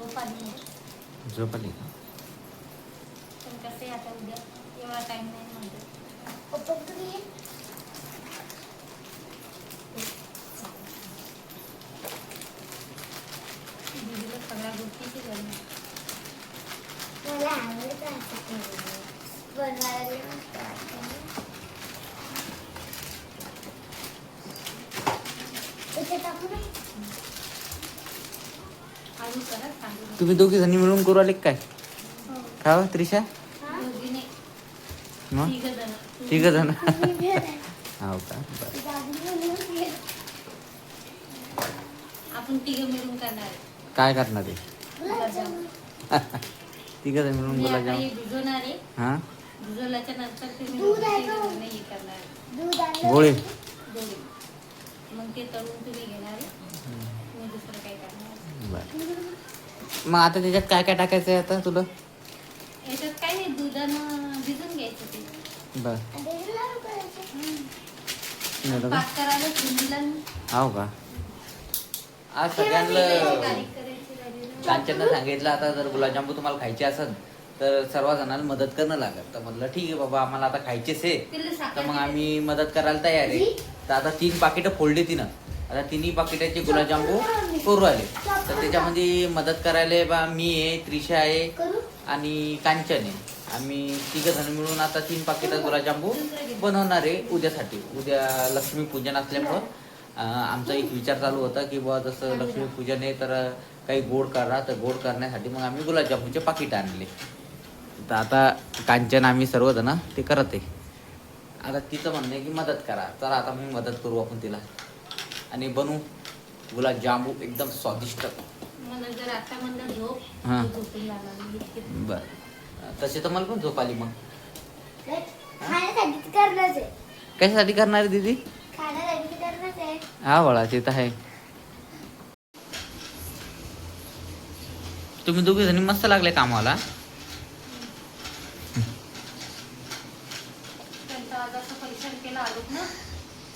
झोप आली नाही. झोप आली का पण कसं आहे आता उद्या एवढा टाइम नाही म्हणतो पप्पा तुम्ही ये. दीदीला सगळ्या गोष्टीची गरज आहे. मला आवडतं असं केलेलं. बनवायला लई मस्त वाटतं ना. याच्यात टाकू ना? आलू करा सांगू तुम्ही दोघी जणी मिळून करू आले का काय हो. का हो, त्रिशा हा? मग तिघ जण. हो का. आपण तिघ मिळून करणार. काय करणार आहे. तिघ जण मिळून मी आता हे गुलाबजाम भिजवणार आहे हा भिजवल्याच्या नंतर तुम्ही दूध आहे दोघी का? तिघ जण हे करणार आहे. दूध आणलं गोळी दोघी मग ते तळून तुम्ही घेणार आहे मी दुसरं काय करणार. बर मग आता त्याच्यात काय काय टाकायचं आहे आता तुला याच्यात काय नाही दुधानं भिजून घ्यायचं ते बर आणि त्याचे लाडू करायचे. झालं का? पाक करायला ठेवून हो का आज सगळ्यांना बारीक करायची राहिली. कांचननं सांगितलं आता जर गुलाबजामू तुम्हाला खायचे असेल तर सर्व जणांना मदत करणं लागत तर म्हटलं ठीक आहे बाबा आम्हाला आता खायचेच आहे तिला तर मग. आम्ही मदत करायला तयार आहे तर आता तीन पाकिटं फोडली तिनं आता तिन्ही पाकिटाचे गुलाबजामू करू आले तर त्याच्यामध्ये मदत करायला बा मी आहे त्रिशा आहे? आणि कांचन आहे. आम्ही तिघ जण मिळून आता तीन पाकिटं गुलाबजामू बनवणार आहे उद्यासाठी. उद्या लक्ष्मीपूजन असल्यामुळं. आमचा एक विचार चालू होता की बुवा जसं लक्ष्मीपूजन आहे तर काही गोड करा तर गोड करण्यासाठी मग आम्ही गुलाबजामुनचे पाकिट आणले. तर आता कांचन आम्ही सर्वजण ते करत आहे. आता तिचं म्हणणं आहे की मदत करा. चला आता मी मदत करू आपण तिला. आणि बनवू गुलाबजामू एकदम स्वादिष्ट. हा. बर. तसे तर मला पण झोप आली मग. कशासाठी करणार आहे दीदी? हा बळा ते तर आहे. तुम्ही दोघे जणी मस्त लागले कामाला.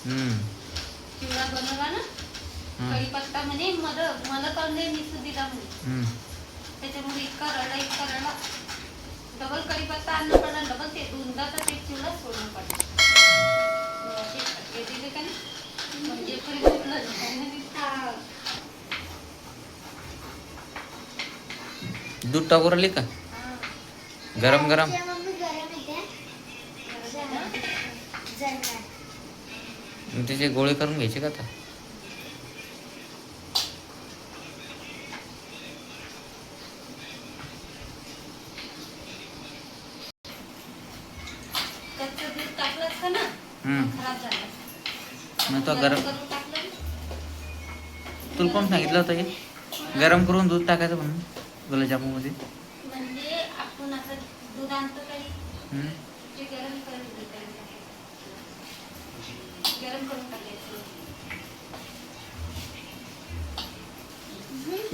हम्म. चिवडा बनवला ना हं. कढीपत्ता म्हणे मला मला दे मी सुद्धा म्हणे. त्याच्यामुळे इतका रडा इतका रडा डबल कढीपत्ता आणणं पडलं डबल ते दोनदा तर ते चिवडा सोडणं पडलं. मग ते फटके दिले का नाही? म्हणजे तरी कुठलं नाही. दूध टाकून राहिली का. गरम गरम. त्याचे गोळे करून घ्यायचे का आता कच्चं दूध टाकलं असतं ना हम्म. मग तो गरम तुला कोण सांगितलं होतं हे गरम करून दूध टाकायचं म्हणून म्हणजे. गरम करून टाकायचं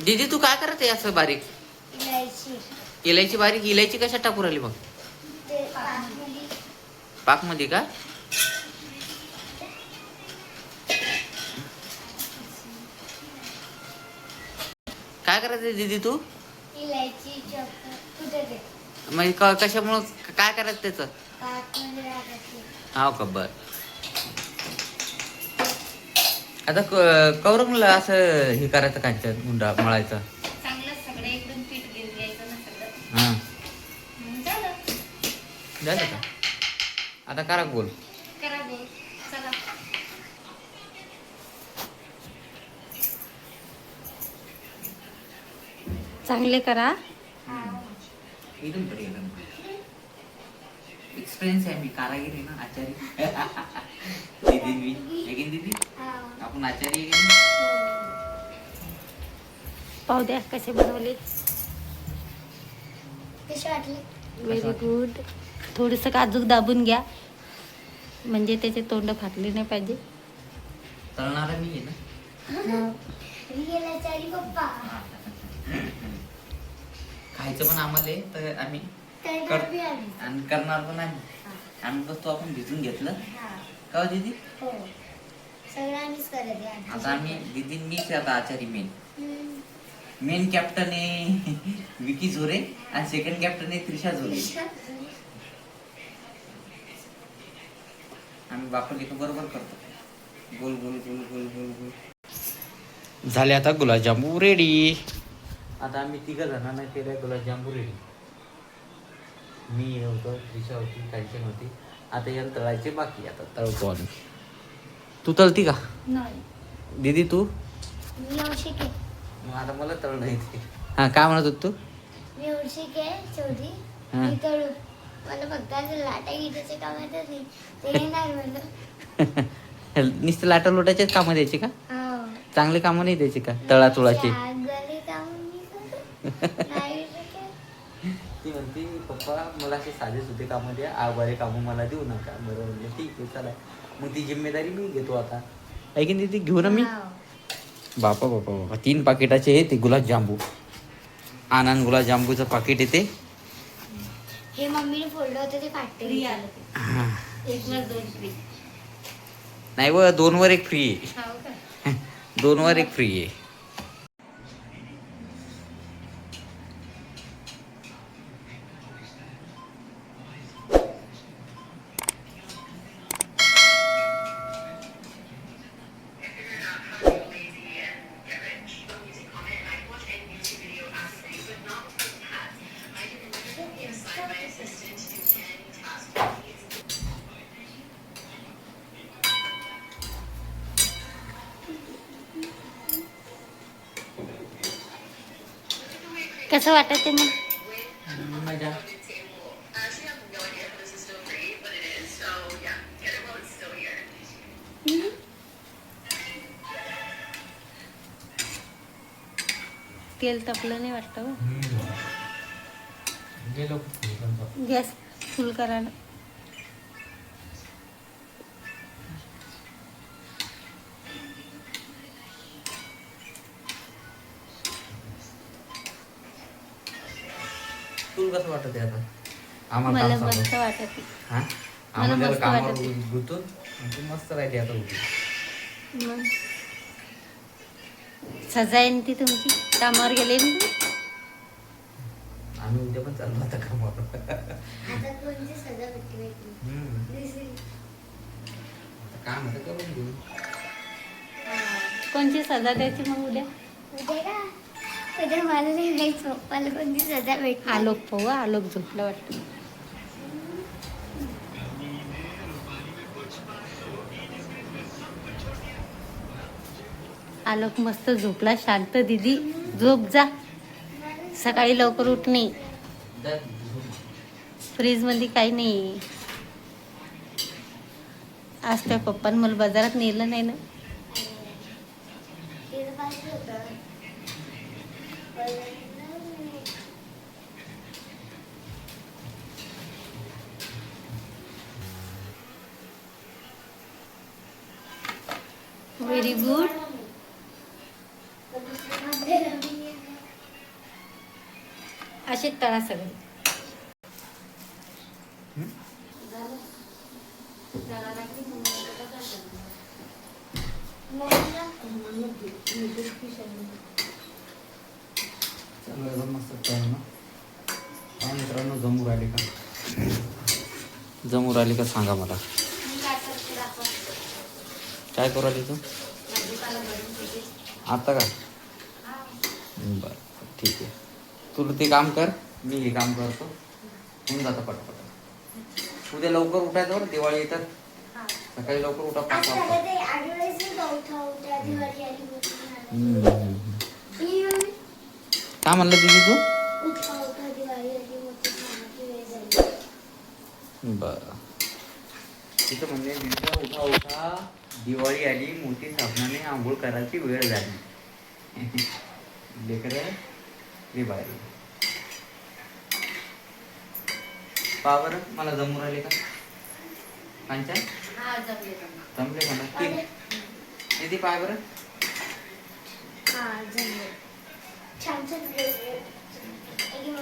दीदी तू काय करत आहे असं बारीक? इलायची. बारीक? इलायची कशात टाकू राहिली मग? पाकमध्ये का? करायचं दीदी तू? म्हणजे क- कशामुळं काय करायचं त्याचं? हाव का बर. आता क- कौरंगला असं हे करायचं कांचन गुंडा मळायचं? चांगलं सगळं एकदम पीठ घेऊन घ्यायचं ना सगळं. हा. मग झालं. झालं का? आता करा बोल करा बोल चला. चांगले करा. एकदम बढिया एकदम एक्सपिरियन्स आहे मी कारागीर आहे ना आचारी. दीदी मी आहे की नाही दीदी हा. आपण आचारी आहे की नाही? पाहू द्या कसे बनवले. व्हेरी गुड थोडंसं काजूक दाबून घ्या. म्हणजे त्याचे तोंड फाटले नाही पाहिजे. तळणारा मी आहे ना? पप्पा. खायचं पण आम्हाला तर आम्ही कर- आणि करणार पण आम्ही. आम्ही बसतो आपण भिजून घेतलं. का हो दीदी? हो. सगळं आम्हीच करत आहे आता आम्ही दीदी मीच आता आचारी मेन हम्म. मेन कॅप्टन आहे विकी झोरे आणि सेकंड कॅप्टन आहे त्रिशा झोरे. आम्ही बापा लेखं बरोबर करतो. गोल गोल गोल गोल गोल गोल. झाले आता गुलाबजामू रेडी आता आम्ही तिघं जणांना केलं गुलाबजामू रेडी मी होतो त्रिशा होती कांचन होती. आता याला तळायचे बाकी आता तळतो आम्ही. तू तळती का? नाही. दीदी तू? आहे मग आता मला तळणं येते हां काय म्हणत होत तू? मी औषिक आहे चौधरी हा. मी तळू मला फक्त असं लाटा गिटाचे काम येतात नाही. ते येणार मला नुसतं लाटा लोटाचेच कामं द्यायचे का? हो. चांगले कामं नाही द्यायचे का? तळा तुळाचे काम मी करतो. नाही तर काय. ती म्हणते पप्पा मला असे साधे सुधे कामं द्या आबारे कामं मला देऊ नका. बरं म्हणजे ठीक आहे चला. मग ती जिम्मेदारी मी घेतो आता. आहे की नाही ती घेऊ ना मी? हो. बापा बापा बापा. तीन पाकिटाचे आहे ते गुलाबजांबू आनंद गुलाबजांबूचं पाकिट येते हे मम्मीने फोडलं होतं ते फ्री फाटते आलं ते हा. एक वर दोन फ्री नाही व दोनवर एक फ्री आहे. हो दोनवर एक फ्री आहे. कसं वाटत ते मग? मजा. तेल तपलं नाही वाटतं हो. गॅस फुल करायला तुला कसं वाटत आहे आता आम्हाला मला काम मस्त सांगू. वाटत आहे. हा आम्हाला मस्त कामावर वाटत आहे. गुंतून आणि तू मस्त राहते आता उभी मग सजाईन ती तुमची कामावर गेले ना तुम्ही? आम्ही उद्या पण चाललो आता कामावर आता कोणती सजा भेटली भेटली हम्म. दिसली. आता काम आता करून घेऊ कोणची सजा द्यायची मग उद्या उद्या का उद्या मला नाही माहीत पप्पाला कोणती सजा भेटली आलोक पाहू हा, आलोक झोपलं वाटतं. आलोक मस्त झोपला. शांत दिदी झोप जा. सकाळी लवकर उठ नाही. फ्रीजमध्ये काही नाही. आज त्या पप्पान मला बाजारात नेलं नाही ना तिथं पाहिजे होतं पण व्हेरी गुड पण दुसरीमध्ये रमी आहे. मस्त. काय मित्रांनो जमू राहिले का? राहिले का सांगा मला. काय करू राहिली तू? आता का? बरं ठीक आहे. तू ते काम कर मी हे काम करतो. होऊन जातं पटपट. उद्या लवकर उठायचं बरं दिवाळी येतात. सकाळी लवकर उठा पाच वाजता. काय म्हणलं दिदी तू? बरं. तिथं म्हणजे उठा उठा. दिवाळी आली मोठी साबणाने आंघोळ करायची वेळ झाली. लेकर रे बाहेर पहा बरं मला जमू राहिले का? कांचन? जमले का? नक्की. किती पाय बरं Çanta kırılıyor. Elim